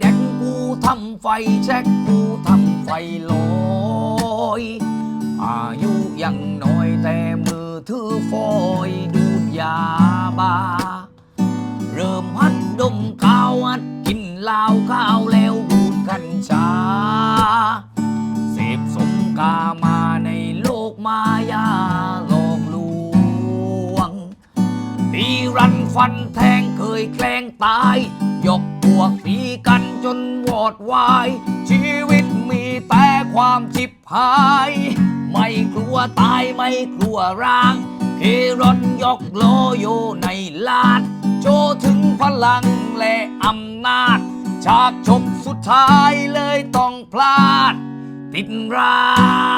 แดงกูทำไฟแช็กกูทำไฟลอยอายุยังน้อยแต่มือถือฟอยดูดยาบ้าเริ่มหัดดมกาวัดกินเหล้าข้าวแล้วดูดกัญชา เสพสมกามาในโลกมายาหลอกลวงตีรันฟันแทงเคยแกล้งตายยก นวอดวาย ชีวิตมีแต่ความจิบหาย ไม่กลัวตายไม่กลัวร่างเครอนยกโลโยในลาด โชว์ถึงพลังและอำนาจ ฉากจบสุดท้ายเลยต้องพลาด ติดรา